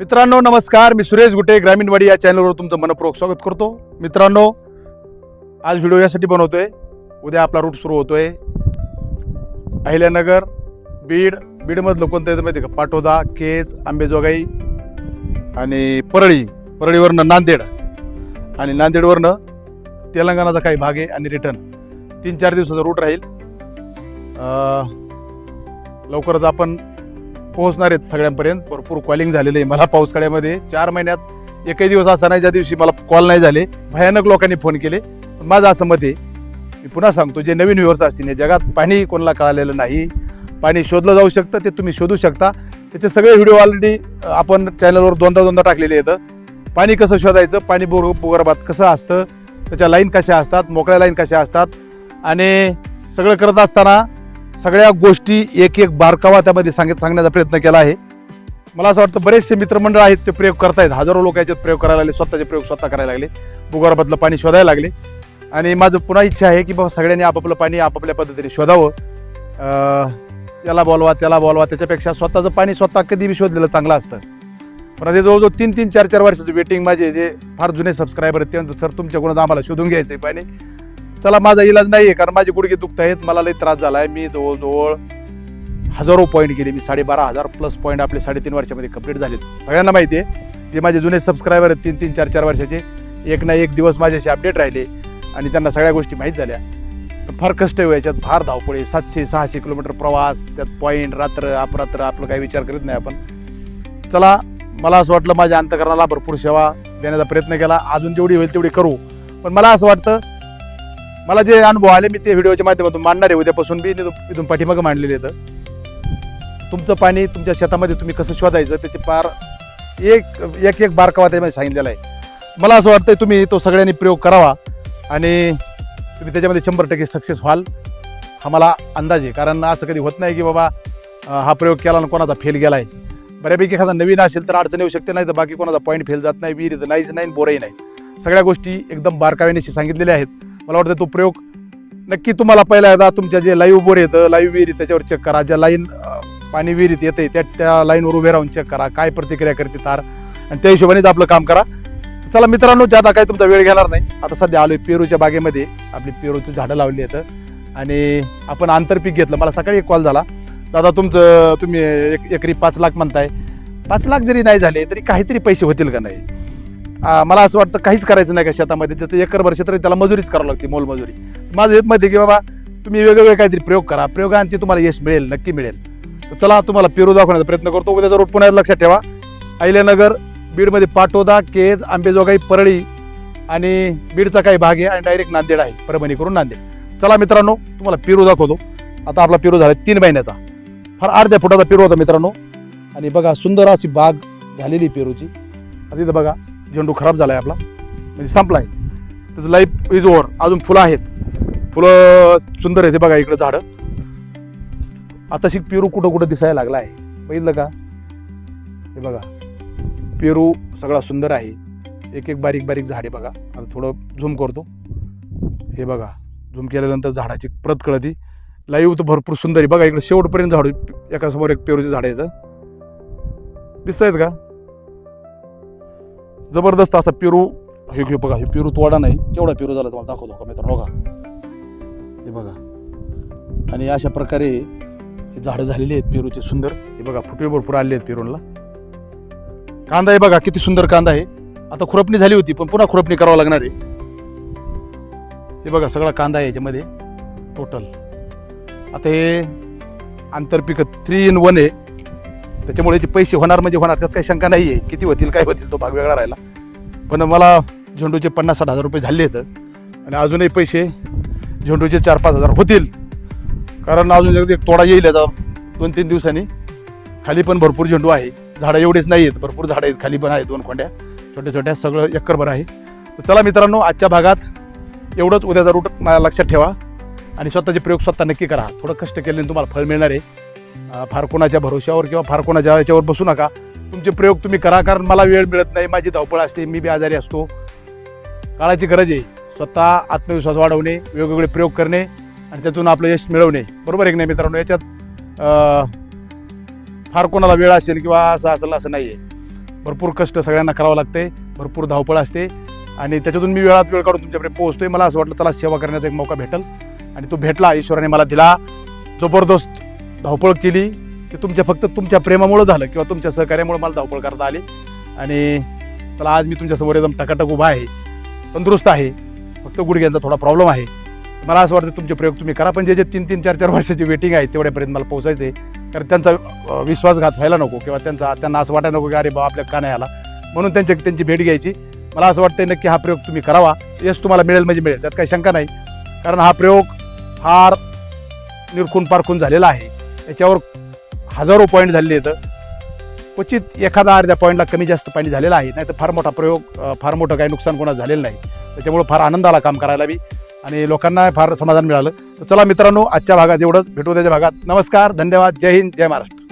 मित्रांनो नमस्कार. मी सुरेश गुटे ग्रामीणवाडी या चॅनलवर तुमचं मनपूर्वक स्वागत करतो. मित्रांनो आज व्हिडिओ यासाठी बनवतोय. उद्या आपला रूट सुरू होतोय. अहिल्यानगर बीड बीडमधलं कोणतं येतं माहिती आहे का? पाटोदा केज आंबेजोगाई आणि परळी. परळीवरनं नांदेड. आणि नांदेडवरनं तेलंगणाचा काही भाग आहे आणि रिटर्न. तीन चार दिवसाचा रूट राहील. लवकरच आपण पोहोचणार आहेत सगळ्यांपर्यंत. भरपूर कॉलिंग झालेलं आहे मला पावसाळ्यामध्ये चार महिन्यात एकही दिवस असा नाही ज्या दिवशी मला कॉल नाही झाले. भयानक लोकांनी फोन केले. पण माझं असं मत आहे मी पुन्हा सांगतो जे नवीन व्ह्युअर्स असतील जगात पाणी कोणाला कळालेलं नाही. पाणी शोधलं जाऊ शकतं ते तुम्ही शोधू शकता. त्याचे सगळे व्हिडिओ ऑलरेडी आपण चॅनलवर दोनदा दोनदा टाकलेले आहेत. पाणी कसं शोधायचं? पाणी बोर भूगर्भात कसं असतं? त्याच्या लाईन कशा असतात? मोकळ्या लाईन कशा असतात? आणि सगळं करत असताना सगळ्या गोष्टी एक एक बारकावा त्यामध्ये सांगित सांगण्याचा प्रयत्न केला आहे. मला असं वाटतं बरेचसे मित्रमंडळ आहेत ते प्रयोग करतायत. हजारो लोक याच्यात प्रयोग करायला लागले स्वतःचे प्रयोग स्वतः करायला लागले. भूगर्भातलं पाणी शोधायला लागले. आणि माझं पुन्हा इच्छा आहे की बाबा सगळ्यांनी आपापलं पाणी आपापल्या पद्धतीने शोधावं. त्याला बोलवा त्याला बोलवा त्याच्यापेक्षा स्वतःचं पाणी स्वतः कधी बी शोधलेलं चांगलं असतं. पण आता जवळजवळ तीन तीन चार चार वर्षाचं वेटिंग माझे जे फार जुने सबस्क्रायबर आहेत ते म्हणतात सर तुमच्याकडून आम्हाला शोधून घ्यायचं आहे पाणी. चला माझा इलाज नाही आहे कारण माझे गुडघे दुखत आहेत. मला लई त्रास झाला आहे मी जवळजवळ हजारो पॉईंट गेले. मी साडेबारा हजार प्लस पॉईंट आपले साडेतीन वर्षामध्ये कंप्लीट झालेत. सगळ्यांना माहिती आहे जे माझे जुने सबस्क्रायबर आहेत तीन तीन चार चार वर्षाचे एक ना एक दिवस माझ्याशी अपडेट राहिले आणि त्यांना सगळ्या गोष्टी माहीत झाल्या. फार कष्ट आहे हो याच्यात. फार धावपळे सातशे सहाशे किलोमीटर प्रवास त्यात पॉईंट रात्र अपरात्र आपलं काही विचार करीत नाही आपण. चला मला असं वाटलं माझ्या अंतकरणाला भरपूर सेवा देण्याचा प्रयत्न केला. अजून जेवढी होईल तेवढी करू. पण मला असं वाटतं मला जे अनुभव आले मी ते व्हिडिओच्या माध्यमातून मांडणार आहे. उद्यापासून मी इथून पाठीमागं मांडलेले आहेत तुमचं पाणी तुमच्या शेतामध्ये तुम्ही कसं शोधायचं त्याचे पार एक एक एक बारकावा त्यामध्ये सांगितलेला आहे. मला असं वाटतं तुम्ही तो सगळ्यांनी प्रयोग करावा आणि तुम्ही त्याच्यामध्ये शंभर टक्के सक्सेस व्हाल. हा मला अंदाज आहे. कारण असं कधी होत नाही की बाबा हा प्रयोग केला आणि कोणाचा फेल गेला आहे बऱ्यापैकी एखादा नवीन असेल तर अडचण येऊ शकते नाही तर बाकी कोणाचा पॉईंट फेल जात नाही विहिरीत नाहीच नाही बोरही नाही. सगळ्या गोष्टी एकदम बारकाव्यानेशी सांगितलेल्या आहेत. मला वाटतं तो प्रयोग नक्की तुम्हाला पहिला एकदा तुमच्या जे लाईव्ह बोर येतं लाईव्ह विहिरी त्याच्यावर चेक करा. ज्या लाईन पाणी विहिरीत येते त्या त्या लाईनवर उभे राहून चेक करा. काय प्रतिक्रिया करते तार. आणि त्या हिशोबानेच आपलं काम करा. चला मित्रांनो ज्यादा काही तुमचा वेळ घेणार नाही आता सध्या आलोय पेरूच्या बागेमध्ये. आपली पेरूची झाडं लावली आहेत. आणि आपण आंतरपीक घेतलं. मला सकाळी एक कॉल झाला. दादा तुमचं तुम्ही एक एकरी पाच लाख म्हणताय. पाच लाख जरी नाही झाले तरी काहीतरी पैसे होतील का नाही? मला असं वाटतं काहीच करायचं नाही का शेतामध्ये. जसं एकरभर क्षेत्र त्याला मजुरीच करावं लागते मोलमजुरी माझं हेच माहिती आहे की बाबा तुम्ही वेगवेगळे काहीतरी प्रयोग करा. प्रयोगाने ते तुम्हाला यश मिळेल नक्की मिळेल. चला तुम्हाला पेरू दाखवण्याचा प्रयत्न करतो. उद्याचा रोड पुन्हा लक्षात ठेवा. अहिल्यानगर बीडमध्ये पाटोदा केज आंबेजोगाई परळी आणि बीडचा काही भाग आहे आणि डायरेक्ट नांदेड आहे. परभणी करून नांदेड. चला मित्रांनो तुम्हाला पेरू दाखवतो. आता आपला पेरू झाला तीन महिन्याचा. फार अर्ध्या फुटाचा पेरू होता मित्रांनो. आणि बघा सुंदर अशी बाग झालेली पेरूची. आता तिथं बघा झेंडू खराब झाला आहे आपला. म्हणजे संपला आहे त्याचं लाईफ इज ओव्हर अजून फुलं आहेत. फुलं सुंदर आहेत बघा इकडं झाडं. आता शिक पेरू कुठं कुठं दिसायला लागला आहे. बघितलं का? हे बघा. पेरू सगळा सुंदर आहे. एक एक बारीक बारीक झाडे बघा. आता थोडं झूम करतो. हे बघा. झूम केल्यानंतर झाडाची प्रत कळती. लाईव्ह तर भरपूर सुंदर आहे. बघा इकडे शेवटपर्यंत झाड. एका समोर एक पेरूचे झाड येतं दिसत आहेत का? जबरदस्त असा पेरू. हे घेऊ बघा हे पेरू तोडा नाही. केवढा पेरू झाला तुम्हाला दाखवतो का मित्रांनो? बघा. हे बघा. आणि अशा प्रकारे हे झाडं झालेली आहेत पेरूचे सुंदर. हे बघा फुटवे भरपूर आले आहेत पेरूला कांदा आहे बघा किती सुंदर कांदा आहे. आता खुरपणी झाली होती पण पुन्हा खुरपणी करावं लागणार आहे. हे बघा सगळा कांदा आहे याच्यामध्ये. टोटल आता हे आंतरपिक थ्री इन वन आहे. त्याच्यामुळे जे पैसे होणार म्हणजे होणार त्यात काही शंका नाही आहे किती होतील काय होतील तो भाग वेगळा राहिला. पण मला झेंडूचे पन्नास साठ हजार रुपये झाले आहेत. आणि अजूनही पैसे झेंडूचे चार पाच हजार होतील. कारण अजून एक तोडा येईल याचा दोन तीन दिवसांनी. खाली पण भरपूर झेंडू आहे. झाडं एवढेच नाही आहेत भरपूर झाडं आहेत. खाली पण आहेत दोन खोंड्या. छोट्या छोट्या सगळं एकरभर आहे. तर चला मित्रांनो आजच्या भागात एवढंच. उद्याचा रूट मला लक्षात ठेवा. आणि स्वतःचे प्रयोग स्वतः नक्की करा. थोडं कष्ट केल्याने तुम्हाला फळ मिळणार आहे. फार कोणाच्या भरोश्यावर किंवा फार कोणाच्या याच्यावर बसू नका. तुमचे प्रयोग तुम्ही करा कारण मला वेळ मिळत नाही माझी धावपळ असते मी बी आजारी असतो. काळाची गरज आहे. स्वतः आत्मविश्वास वाढवणे वेगवेगळे प्रयोग करणे आणि त्यातून आपलं यश मिळवणे. बरोबर आहे की नाही मित्रांनो? याच्यात फार कोणाला वेळ असेल किंवा असं असेल असं नाही आहे भरपूर कष्ट सगळ्यांना करावं लागते भरपूर धावपळ असते आणि त्याच्यातून मी वेळात वेळ काढून तुमच्याकडे पोहोचतोय. मला असं वाटलं त्याला सेवा करण्याचा एक मौका भेटेल आणि तो भेटला ईश्वराने मला दिला. जबरदस्त धावपळ केली ते तुमच्या फक्त तुमच्या प्रेमामुळं झालं किंवा तुमच्या सहकार्यामुळे मला धावपळ करता आली. आणि त्याला आज मी तुमच्यासमोर एकदम टकाटक उभा आहे. तंदुरुस्त आहे. फक्त गुडघ्यांचा थोडा प्रॉब्लेम आहे. मला असं वाटतं तुमचे प्रयोग तुम्ही करा पण जे जे तीन तीन चार चार वर्षाची वेटिंग आहे तेवढ्यापर्यंत मला पोहोचायचं आहे कारण त्यांचा विश्वासघात व्हायला नको किंवा त्यांचा त्यांना असं वाटायला नको की अरे बा आपल्या का नाही आला म्हणून त्यांच्या त्यांची भेट घ्यायची. मला असं वाटतं नक्की हा प्रयोग तुम्ही करावा. यश तुम्हाला मिळेल म्हणजे मिळेल. त्यात काही शंका नाही. कारण हा प्रयोग फार निरखून पारखून झालेला आहे. याच्यावर हजारो पॉईंट झालेले आहेत. क्वचित एखादा अर्ध्या पॉईंटला कमी जास्त पाणी झालेला आहे. नाही तर फार मोठा प्रयोग फार मोठं काही नुकसान कोणाचं झालेलं नाही. त्याच्यामुळं फार आनंद आला काम करायला बी आणि लोकांना फार समाधान मिळालं. तर चला मित्रांनो आजच्या भागात एवढंच. भेटू त्याच्या भागात. नमस्कार धन्यवाद. जय हिंद जय महाराष्ट्र.